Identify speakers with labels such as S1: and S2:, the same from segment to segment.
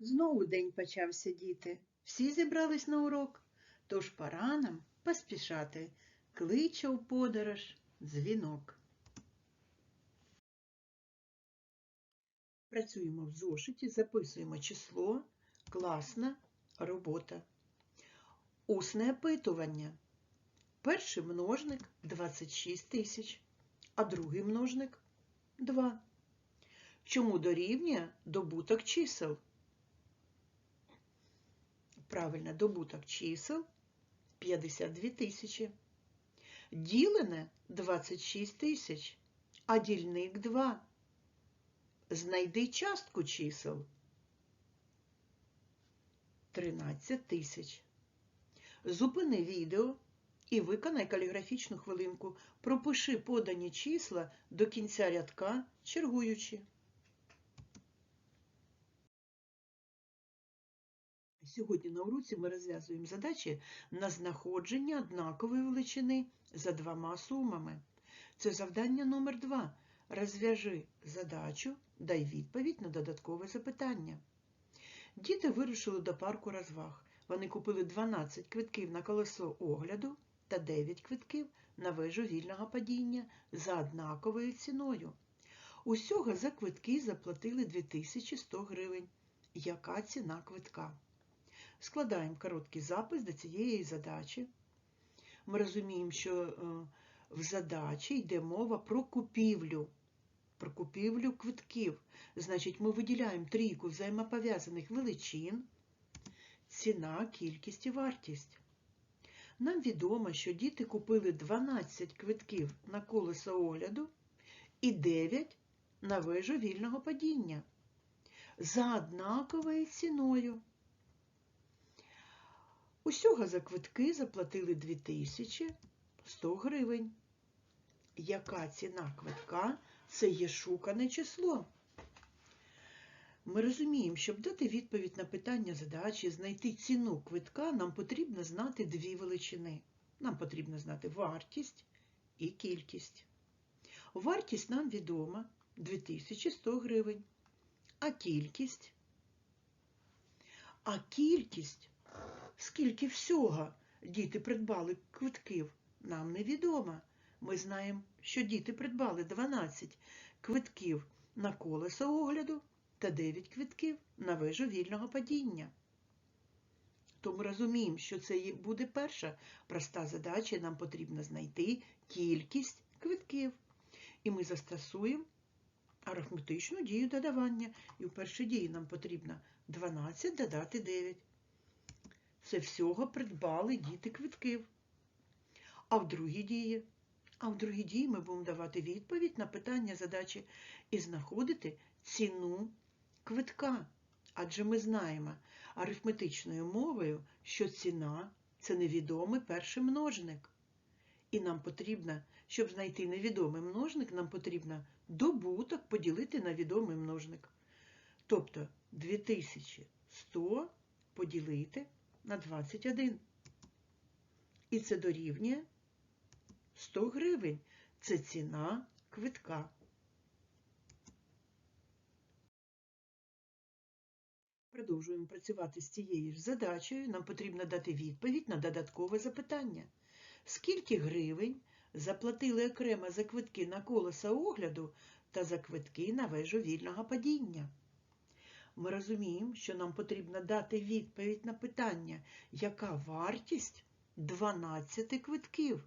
S1: Знову день почався, діти. Всі зібрались на урок, тож пора нам поспішати. Кличе у подорож дзвінок. Працюємо в зошиті, записуємо число, класна робота. Усне опитування. Перший множник 26 тисяч, а другий множник 2. Чому дорівнює добуток чисел? Правильно, добуток чисел 52 тисячі. Ділене 26 тисяч, а дільник 2. Знайди частку чисел 13 тисяч. Зупини відео і виконай каліграфічну хвилинку. Пропиши подані числа до кінця рядка, чергуючи. Сьогодні на уроці ми розв'язуємо задачі на знаходження однакової величини за двома сумами. Це завдання номер 2. Розв'яжи задачу, дай відповідь на додаткове запитання. Діти вирушили до парку розваг. Вони купили 12 квитків на колесо огляду та 9 квитків на вежу вільного падіння за однаковою ціною. Усього за квитки заплатили 2100 гривень. Яка ціна квитка? Складаємо короткий запис до цієї задачі. Ми розуміємо, що е, в задачі йде мова про купівлю. Про купівлю квитків. Значить, ми виділяємо трійку взаємопов'язаних величин, ціна, кількість і вартість. Нам відомо, що діти купили 12 квитків на колесо огляду і 9 на вежу вільного падіння за однаковою ціною. Усього за квитки заплатили 2100 гривень. Яка ціна квитка? Це є шукане число. Ми розуміємо, щоб дати відповідь на питання задачі, знайти ціну квитка, нам потрібно знати дві величини. Нам потрібно знати вартість і кількість. Вартість нам відома 2100 гривень. А кількість? А кількість Скільки всього діти придбали квитків, нам невідомо. Ми знаємо, що діти придбали 12 квитків на колесо огляду та 9 квитків на вежу вільного падіння. Тому розуміємо, що це буде перша проста задача, нам потрібно знайти кількість квитків. І ми застосуємо арифметичну дію додавання. І в першій дії нам потрібно 12 додати 9. Це всього придбали діти квитків. А в другій дії, а в другій дії ми будемо давати відповідь на питання задачі і знаходити ціну квитка. Адже ми знаємо арифметичною мовою, що ціна це невідомий перший множник. І нам потрібно, щоб знайти невідомий множник, нам потрібно добуток поділити на відомий множник. Тобто 2100 поділити на 21. І це дорівнює 100 гривень. Це ціна квитка. Продовжуємо працювати з цією ж задачею. Нам потрібно дати відповідь на додаткове запитання. Скільки гривень заплатили окремо за квитки на колеса огляду та за квитки на вежу вільного падіння? Ми розуміємо, що нам потрібно дати відповідь на питання, яка вартість 12 квитків.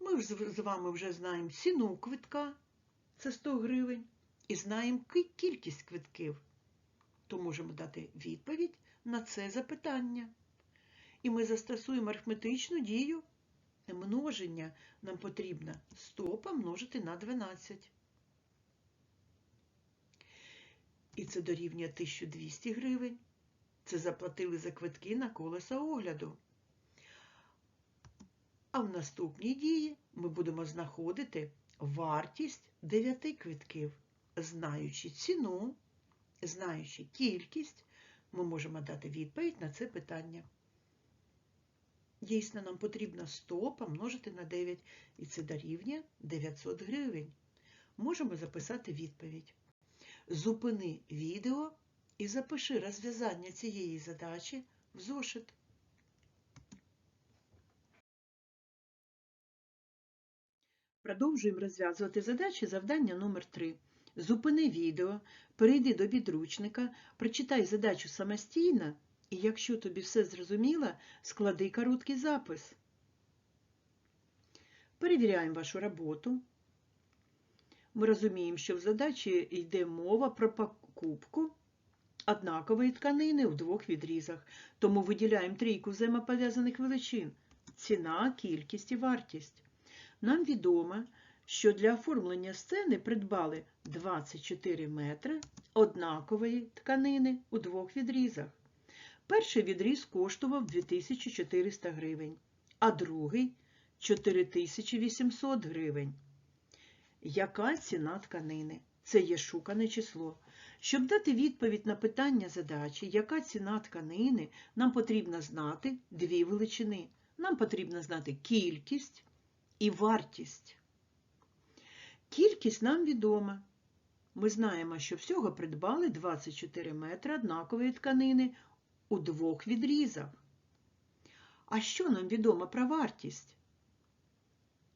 S1: Ми з вами вже знаємо ціну квитка, це 100 гривень, і знаємо кількість квитків. То можемо дати відповідь на це запитання. І ми застосуємо арифметичну дію множення. Нам потрібно 100 помножити на 12. І це дорівнює 1200 гривень. Це заплатили за квитки на колеса огляду. А в наступній дії ми будемо знаходити вартість 9 квитків. Знаючи ціну, знаючи кількість, ми можемо дати відповідь на це питання. Дійсно, нам потрібно 100 помножити на 9, і це дорівнює 900 гривень. Можемо записати відповідь. Зупини відео і запиши розв'язання цієї задачі в зошит. Продовжуємо розв'язувати задачі завдання номер 3 Зупини відео, перейди до підручника, прочитай задачу самостійно і, якщо тобі все зрозуміло, склади короткий запис. Перевіряємо вашу роботу. Ми розуміємо, що в задачі йде мова про покупку однакової тканини в двох відрізах, тому виділяємо трійку взаємопов'язаних величин – ціна, кількість і вартість. Нам відомо, що для оформлення сцени придбали 24 метри однакової тканини у двох відрізах. Перший відріз коштував 2400 гривень, а другий 4800 гривень. Яка ціна тканини? Це є шукане число. Щоб дати відповідь на питання задачі, яка ціна тканини, нам потрібно знати дві величини. Нам потрібно знати кількість і вартість. Кількість нам відома. Ми знаємо, що всього придбали 24 метри однакової тканини у двох відрізах. А що нам відомо про вартість?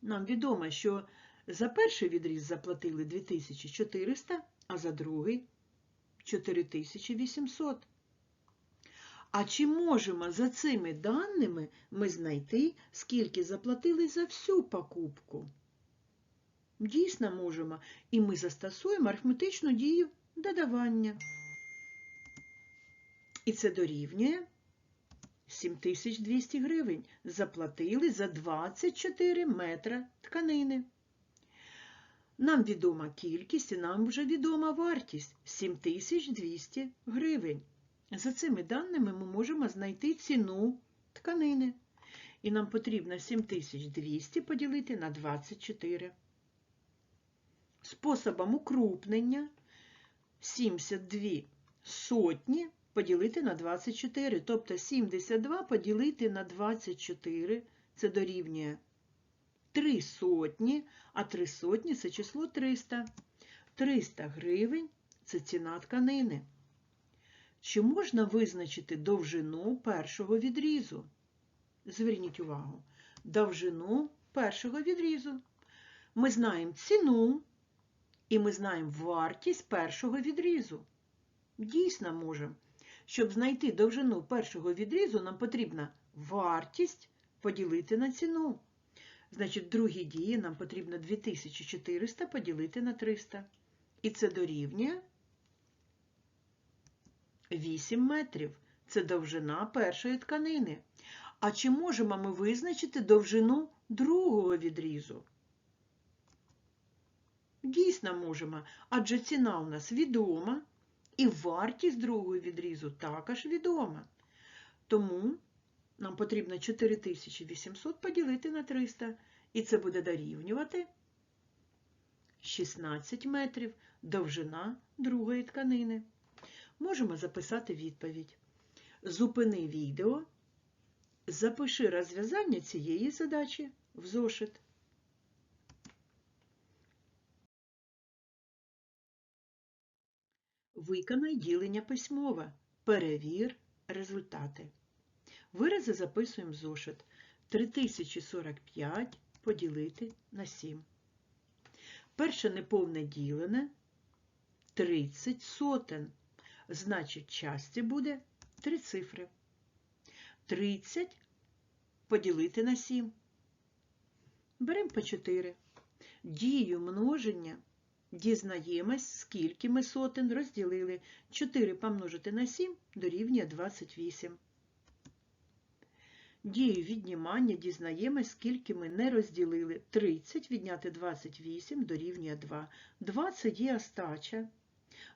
S1: Нам відомо, що за перший відріз заплатили 2400, а за другий 4800. А чи можемо за цими даними ми знайти, скільки заплатили за всю покупку? Дійсно можемо, і ми застосуємо арифметичну дію додавання. І це дорівнює 7200 гривень. Заплатили за 24 метра тканини. Нам відома кількість і нам вже відома вартість 7200 гривень. За цими даними ми можемо знайти ціну тканини. І нам потрібно 7200 поділити на 24. Способом укрупнення 72 сотні поділити на 24. Тобто 72 поділити на 24 це дорівнює 3 сотні, а 3 сотні це число 300. 300 гривень це ціна тканини. Чи можна визначити довжину першого відрізу? Зверніть увагу, довжину першого відрізу. Ми знаємо ціну і ми знаємо вартість першого відрізу. Дійсно можемо. Щоб знайти довжину першого відрізу, нам потрібна вартість поділити на ціну. Значить, в другій дії нам потрібно 2400 поділити на 300. І це дорівнює 8 метрів. Це довжина першої тканини. А чи можемо ми визначити довжину другого відрізу? Дійсно можемо, адже ціна у нас відома, і вартість другого відрізу також відома. Тому нам потрібно 4800 поділити на 300, і це буде дорівнювати 16 метрів довжина другої тканини. Можемо записати відповідь. Зупини відео, запиши розв'язання цієї задачі в зошит. Виконай ділення письмове. Перевір результати. Вирази записуємо в зошит. 3045 поділити на 7. Перше неповне ділене 30 сотен. Значить, часті буде 3 цифри. 30 поділити на 7. Беремо по 4. Дію множення дізнаємось, скільки ми сотен розділили. 4 помножити на 7 дорівнює 28. Дію віднімання дізнаємось, скільки ми не розділили. 30 відняти 28 дорівнює 2. 2 це є остача.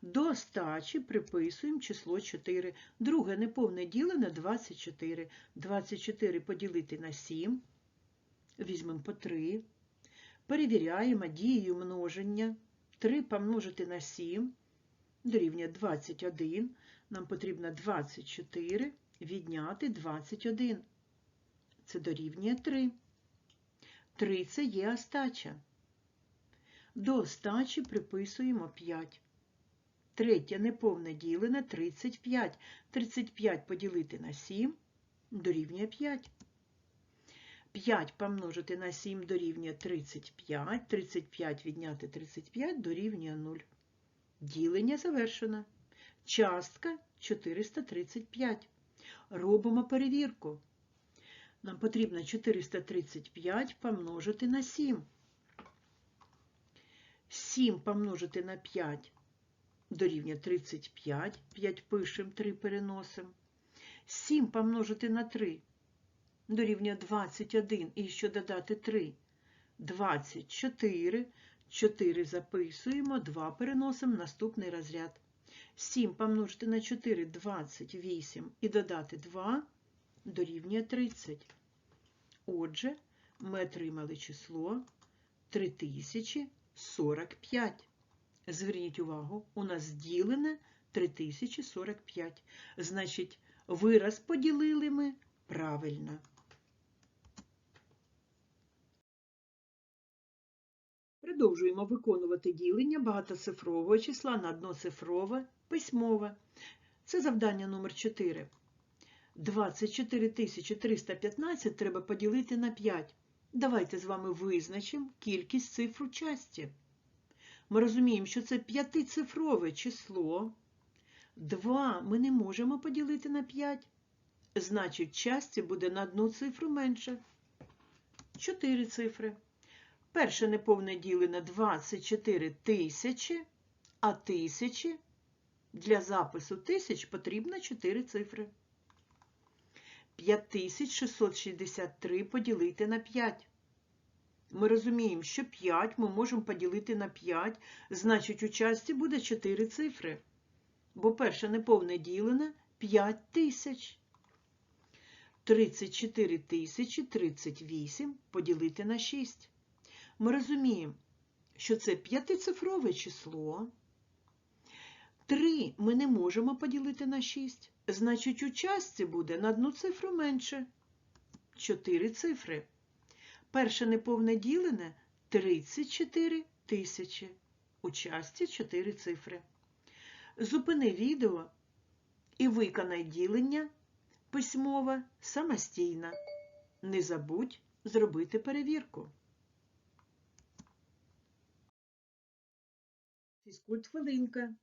S1: До остачі приписуємо число 4. Друге неповне ділене 24. 24 поділити на 7. Візьмемо по 3. Перевіряємо дією множення. 3 помножити на 7 дорівнює 21. Нам потрібно 24 відняти 21. Це дорівнює 3. 3 це є остача. До остачі приписуємо 5. Третє неповне ділене 35. 35 поділити на 7 дорівнює 5. 5 помножити на 7 дорівнює 35. 35 відняти 35 дорівнює 0. Ділення завершено. Частка 435. Робимо перевірку. Нам потрібно 435 помножити на 7. 7 помножити на 5 дорівнює 35. 5 пишемо, 3 переносимо. 7 помножити на 3 дорівнює 21. І ще додати 3. 24. 4 записуємо, 2 переносимо наступний розряд. 7 помножити на 4 – 28 і додати 2 дорівнює 30. Отже, ми отримали число 3045. Зверніть увагу, у нас ділене 3045. Значить, вираз поділили ми правильно. Продовжуємо виконувати ділення багатоцифрового числа на одноцифрове письмове. Це завдання номер 4. 24 315 треба поділити на 5. Давайте з вами визначимо кількість цифр у часті. Ми розуміємо, що це п'ятицифрове число. 2 ми не можемо поділити на 5. Значить, часті буде на одну цифру менше. 4 цифри. Перше неповне ділене 24 тисячі, а тисячі для запису тисяч потрібно 4 цифри. 5663 поділити на 5. Ми розуміємо, що 5 ми можемо поділити на 5, значить у часті буде 4 цифри. Бо перше неповне ділене 5 тисяч. 34 тисячі 38 поділити на 6. Ми розуміємо, що це п'ятицифрове число. 3 ми не можемо поділити на 6. Значить, у частці буде на одну цифру менше. 4 цифри. Перше неповне ділене 34 тисячі. У частці 4 цифри. Зупини відео і виконай ділення письмове самостійно. Не забудь зробити перевірку. Фізкульт хвилинка.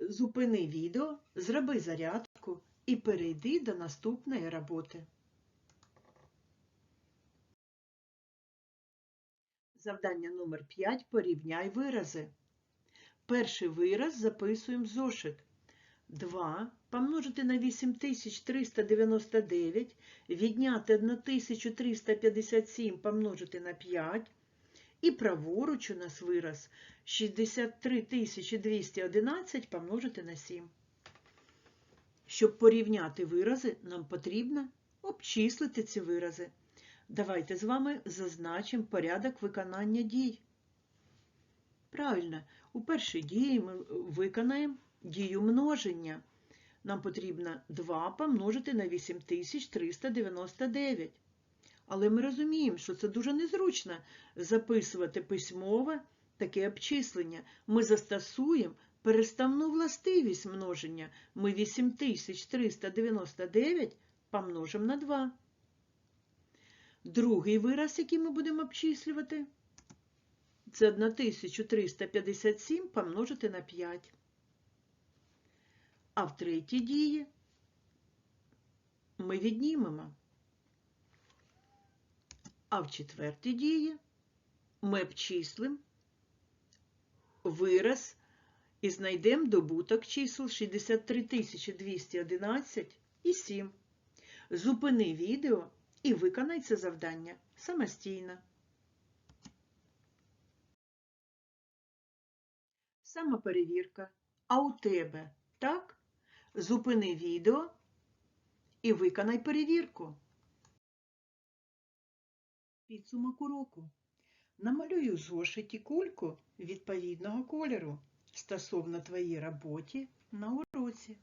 S1: Зупини відео, зроби зарядку і перейди до наступної роботи. Завдання номер 5. Порівняй вирази. Перший вираз записуємо зошит. 2 помножити на 8399, відняти 1357 помножити на 5. І праворуч у нас вираз 63211 помножити на 7. Щоб порівняти вирази, нам потрібно обчислити ці вирази. Давайте з вами зазначимо порядок виконання дій. Правильно, у першій дії ми виконаємо дію множення. Нам потрібно 2 помножити на 8399. Але ми розуміємо, що це дуже незручно записувати письмове таке обчислення. Ми застосуємо переставну властивість множення. Ми 8399 помножимо на 2. Другий вираз, який ми будемо обчислювати, це 1357 помножити на 5. А в третій дії ми віднімемо. А в четвертій дії ми обчислимо вираз і знайдемо добуток чисел 63 211 і 7. Зупини відео і виконай це завдання самостійно. Самоперевірка. А у тебе так? Зупини відео і виконай перевірку. Підсумок уроку. Намалюй у зошиті кульку відповідного кольору стосовно твоїй роботі на уроці.